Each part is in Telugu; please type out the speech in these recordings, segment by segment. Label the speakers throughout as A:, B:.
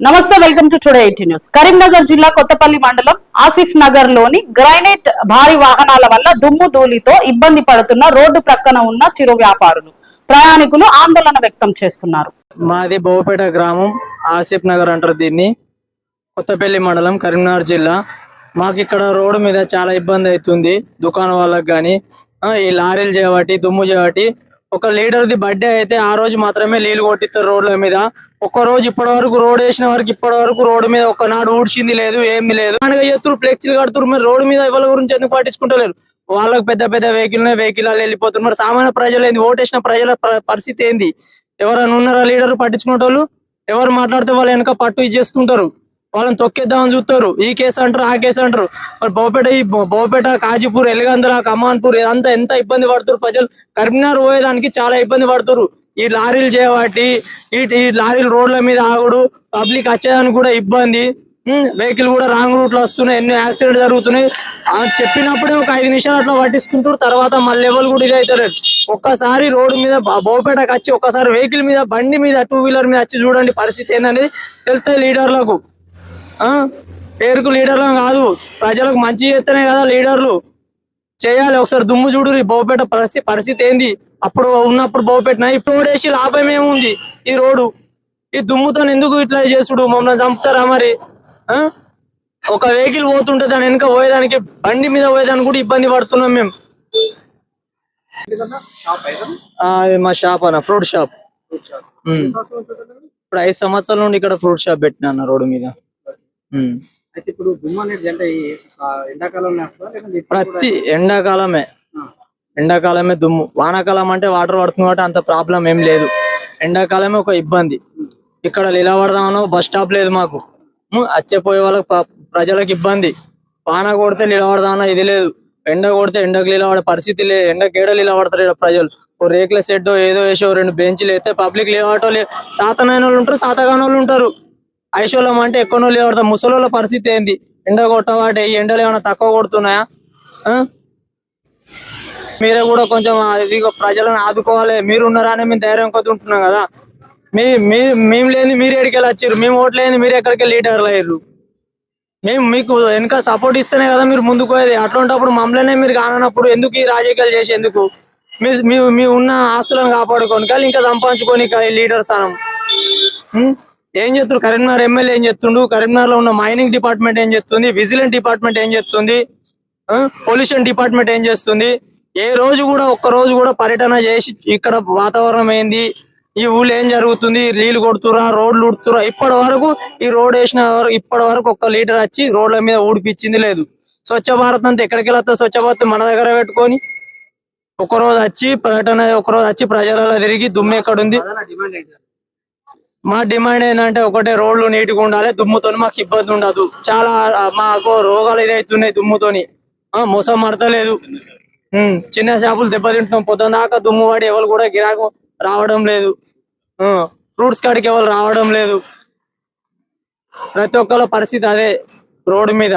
A: నమస్తే welcome to today eighty news. Karimnagar జిల్లా కొత్తపల్లి మండలం ఆసిఫ్ నగర్లోని గ్రైనేట్ భారీ వాహనాల వల్ల దుమ్ము ధూళితో ఇబ్బంది పడుతున్న రోడ్డు ప్రక్కన ఉన్న చిరు వ్యాపారులు. ప్రయాణికులు ఆందోళన వ్యక్తం చేస్తున్నారు.
B: మాది బోపేట గ్రామం ఆసిఫ్ నగర్ అంటారు దీన్ని. కొత్తపల్లి మండలం కరీంనగర్ జిల్లా. మాకు ఇక్కడ రోడ్డు మీద చాలా ఇబ్బంది అవుతుంది దుకాణం వాళ్ళకి కానీ ఈ లారీలు చేయబట్టి దుమ్ము చేయబట్టి ఒక లీడర్ది బర్త్డే అయితే ఆ రోజు మాత్రమే నీళ్ళు కొట్టిస్తారు రోడ్ల మీద. ఒక్క రోజు ఇప్పటి వరకు రోడ్ వేసిన వరకు ఇప్పటి వరకు రోడ్డు మీద ఒక నాడు ఊడ్చింది లేదు ఏమి లేదు. అనగా చేస్తారు ఫ్లెక్సీలు కడుతురు మరి రోడ్డు మీద ఎవరి గురించి ఎందుకు పట్టించుకుంటలేరు? వాళ్ళకి పెద్ద పెద్ద వెహికల్ వెహికల్ వెళ్ళిపోతున్నారు మరి సామాన్య ప్రజలు ఏంది? ఓటేసిన ప్రజల పరిస్థితి ఏంది? ఎవరైనా ఉన్నారా లీడర్ పట్టించుకునే వాళ్ళు ఎవరు మాట్లాడితే వాళ్ళు వెనక పట్టు ఇది చేసుకుంటారు వాళ్ళని తొక్కేద్దామని చూస్తారు. ఈ కేసు అంటారు ఆ కేసు అంటారు. మరి బోపేట ఈ బోపేట కాజీపూర్ ఎలిగందల కమాన్పూర్ ఇదంతా ఎంత ఇబ్బంది పడుతారు ప్రజలు. కరీంనగర్ పోయేదానికి చాలా ఇబ్బంది పడుతారు ఈ లారీలు చేయబట్టి ఈ ఈ లారీలు రోడ్ల మీద ఆగుడు పబ్లిక్ వచ్చేదానికి కూడా ఇబ్బంది. వెహికల్ కూడా రాంగ్ రూట్లో వస్తున్నాయి ఎన్నో యాక్సిడెంట్ జరుగుతున్నాయి. ఆ చెప్పినప్పుడే ఒక ఐదు నిమిషాలు అట్లా పట్టించుకుంటారు తర్వాత మళ్ళీ లెవెల్ కూడా ఇది అవుతారు ఒక్కసారి రోడ్డు మీద బ- బోపేటకి వచ్చి ఒక్కసారి వెహికల్ మీద బండి మీద టూ వీలర్ మీద వచ్చి చూడండి పరిస్థితి ఏందనేది. తెలుస్తాయి లీడర్లకు పేరుకు లీడర్లు కాదు. ప్రజలకు మంచి చేస్తేనే కదా లీడర్లు. చేయాలి ఒకసారి దుమ్ము చూడు బోపేట పరిస్థితి పరిస్థితి ఏంది? అప్పుడు ఉన్నప్పుడు బోపేట ఇప్పుడు ఓడేసి లాభం ఏముంది? ఈ రోడ్డు. ఈ దుమ్ముతో ఎందుకు ఇట్లా చేసుడు? మమ్మల్ని చంపుతారా మరి? ఆ? ఒక వెహికల్ పోతుంటే దాని వెనక పోయేదానికి బండి మీద పోయేదానికి కూడా ఇబ్బంది పడుతున్నాం మేము. మా షాప్ అన్న ఫ్రూట్ షాప్. ఇప్పుడు ఐదు సంవత్సరాల నుండి ఇక్కడ ఫ్రూట్ షాప్ పెట్టినా అన్న రోడ్డు మీద.
C: అయితే ఇప్పుడు అనేది ఎండాకాలంలో
B: ప్రతి ఎండాకాలమే. ఎండాకాలమే దుమ్ము. వానాకాలం అంటే వాటర్ పడుతుంది కాబట్టి అంత ప్రాబ్లం ఏం లేదు. ఎండాకాలమే ఒక ఇబ్బంది. ఇక్కడ నిలబడదామనో బస్ స్టాప్ లేదు మాకు. వచ్చే పోయే వాళ్ళకి ప్రజలకు ఇబ్బంది. వాన కొడితే నిలబడదామన్నా ఇది లేదు. ఎండ కొడితే ఎండకు నిలబడే పరిస్థితి లేదు. ఎండకి ఏడ నిలబడతారు ఈడ ప్రజలు. ఓ రేకుల షెడ్ ఏదో వేసో రెండు బెంచ్లు వేస్తే పబ్లిక్ నిలబడటం లేదు సాతనైన వాళ్ళు ఉంటారు సాతగాని వాళ్ళు ఉంటారు. ఐశ్వర్యం అంటే ఎక్కువ వాళ్ళు నిలబడతారు ముసలోళ్ళ పరిస్థితి ఏంది? ఎండ కొట్టవాటే ఈ ఎండలు ఏమైనా తక్కువ కొడుతున్నాయా? మీరే కూడా కొంచెం ఇదిగో ప్రజలను ఆదుకోవాలి. మీరు ఉన్నారా అని మేము ధైర్యం కొద్ది ఉంటున్నాం కదా. మీ మీ మేము లేని మీరు ఎక్కడికి వచ్చారు? మేము ఓట్లేని మీరు ఎక్కడికి లీడర్లు అయ్యారు? మేము మీకు వెనక సపోర్ట్ ఇస్తేనే కదా మీరు ముందుకు పోయేది. అట్లాంటప్పుడు మమ్మల్నే మీరు కానప్పుడు ఎందుకు ఈ రాజకీయాలు చేసేందుకు మీరు మీ మీ ఉన్న ఆస్తులను కాపాడుకోని కానీ ఇంకా సంపాదించుకొని లీడర్ స్థానం. ఏం చెప్తారు కరీంనగర్ ఎమ్మెల్యే ఏం చెప్తుండు కరీంనగర్లో ఉన్న మైనింగ్ డిపార్ట్మెంట్ ఏం చెప్తుంది విజిలెంట్ డిపార్ట్మెంట్ ఏం చెప్తుంది పొల్యూషన్ డిపార్ట్మెంట్ ఏం చేస్తుంది? ఏ రోజు కూడా ఒక్క రోజు కూడా పర్యటన చేసి ఇక్కడ వాతావరణం ఏంది? ఈ ఊళ్ళో ఏం జరుగుతుంది? నీళ్ళు కొడుతురా రోడ్లు ఉడుతురా ఇప్పటి వరకు ఈ రోడ్ వేసిన వరకు- ఇప్పటి వరకు ఒక్క లీటర్ వచ్చి రోడ్ల మీద ఊడిపించింది లేదు. స్వచ్ఛ భారత్ అంతా ఎక్కడికి వెళ్తా స్వచ్ఛ భారత్ మన దగ్గర పెట్టుకొని ఒక రోజు వచ్చి పర్యటన ఒక రోజు వచ్చి ప్రజలలో తిరిగి
C: దుమ్మెక్కడుంది
B: మా డిమాండ్ ఏంటంటే ఒకటే రోడ్లు నీట్గా ఉండాలి దుమ్ముతో మాకు ఇబ్బంది ఉండదు. చాలా మాకు రోగాలు ఇదవుతున్నాయి దుమ్ముతోని. ఆ, మొసం మడతలేదు చిన్న చేపలు దెబ్బతింటున్నాం. పొద్దున దాకా దుమ్ము వాడి ఎవరు కూడా గిరాకు రావడం లేదు. ఫ్రూట్స్ కాడికి ఎవరు రావడం లేదు. ప్రతి ఒక్కళ్ళ పరిస్థితి అదే రోడ్డు మీద.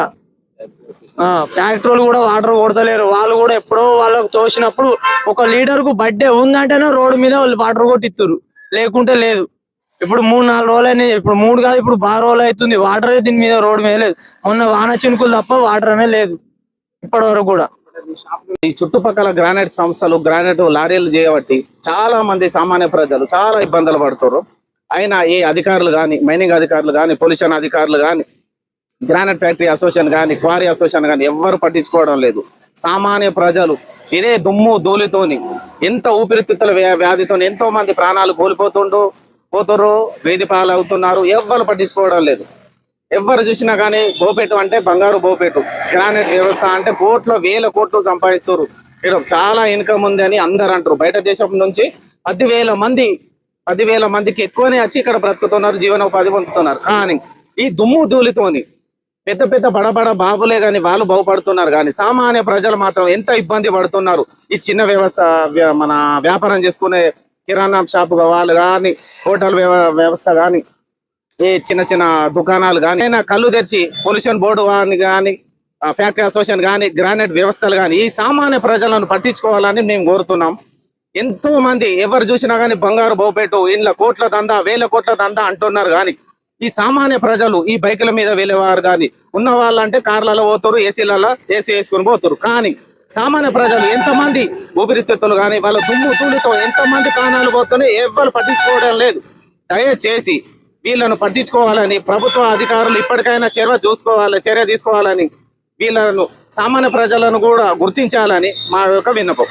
B: ఆ ఫ్యాక్టరీలు కూడా వాటర్ కొడతలేరు. వాళ్ళు కూడా ఎప్పుడో వాళ్ళకు తోసినప్పుడు ఒక లీడర్కు బర్త్డే ఉందంటేనే రోడ్డు మీద వాళ్ళు వాటర్ కొట్టిస్తారు లేకుంటే లేదు. ఇప్పుడు మూడు నాలుగు రోజులైనా ఇప్పుడు మూడు కాదు ఇప్పుడు బాగా రోజులు అవుతుంది. వాటర్ దీని మీద రోడ్డు మీద లేదు. మొన్న వాన చినుకులు తప్ప వాటర్ అనే లేదు. ఇప్పటి వరకు కూడా.
D: ఈ చుట్టుపక్కల గ్రానైట్ సంస్థలు గ్రానైట్ లారీలు చేయబట్టి చాలా మంది సామాన్య ప్రజలు చాలా ఇబ్బందులు పడుతున్నారు అయినా ఏ అధికారులు కానీ మైనింగ్ అధికారులు కానీ పొల్యూషన్ అధికారులు కానీ గ్రానైట్ ఫ్యాక్టరీ అసోసియేషన్ కానీ క్వారీ అసోసియేషన్ కానీ ఎవ్వరు పట్టించుకోవడం లేదు. సామాన్య ప్రజలు ఇదే దుమ్ము ధూళితోని ఎంత ఊపిరితిత్తుల వ్యా- ఎంతో మంది ప్రాణాలు కోల్పోతుండ్రు. పోతురు వేది పాలవుతున్నారు ఎవ్వరు పట్టించుకోవడం లేదు. ఎవరు చూసినా కానీ బోపేటు అంటే బంగారు బోపేటు. గ్రానైట్ వ్యవస్థ అంటే కోట్ల వేల కోట్లు సంపాదిస్తారు ఇక్కడ చాలా ఇన్కమ్ ఉంది అని అందరు అంటారు బయట దేశం నుంచి పదివేల మంది పదివేల మందికి ఎక్కువనే వచ్చి ఇక్కడ బ్రతుకుతున్నారు జీవనోపాధి పొందుతున్నారు. కానీ ఈ దుమ్ము ధూళితోని పెద్ద పెద్ద బడబడ బాబులే కానీ వాళ్ళు బాగుపడుతున్నారు. కానీ సామాన్య ప్రజలు మాత్రం ఎంత ఇబ్బంది పడుతున్నారు? ఈ చిన్న వ్యవస్థ మన వ్యాపారం చేసుకునే కిరాణా షాపు వాళ్ళు కానీ హోటల్ వ్యవ- వ్యవస్థ కానీ ఏ చిన్న చిన్న దుకాణాలు కానీ అయినా కళ్ళు తెరిచి పొల్యూషన్ బోర్డు వారిని కానీ ఫ్యాక్టరీ అసోసియేషన్ కానీ గ్రానైట్ వ్యవస్థలు కానీ ఈ సామాన్య ప్రజలను పట్టించుకోవాలని మేము కోరుతున్నాం. ఎంతో మంది ఎవరు చూసినా కానీ బంగారు బోపెట్టు ఇండ్ల కోట్ల దందా వేల కోట్ల దందా అంటున్నారు కానీ ఈ సామాన్య ప్రజలు ఈ బైకుల మీద వెళ్ళేవారు కానీ ఉన్న వాళ్ళంటే కార్లలో పోతారు ఏసీలలో ఏసీ వేసుకొని పోతారు. కానీ సామాన్య ప్రజలు ఎంతమంది ఊపిరితిత్తులు కానీ వాళ్ళ దుమ్ము ధూళితో ఎంతమంది ప్రాణాలు పోతున్నాయి ఎవ్వరు పట్టించుకోవడం లేదు. దయచేసి వీళ్ళను పట్టించుకోవాలని ప్రభుత్వ అధికారులు ఇప్పటికైనా చర్య చూసుకోవాలి చర్య తీసుకోవాలని వీళ్ళను సామాన్య ప్రజలను కూడా గుర్తించాలని మా యొక్క విన్నపం.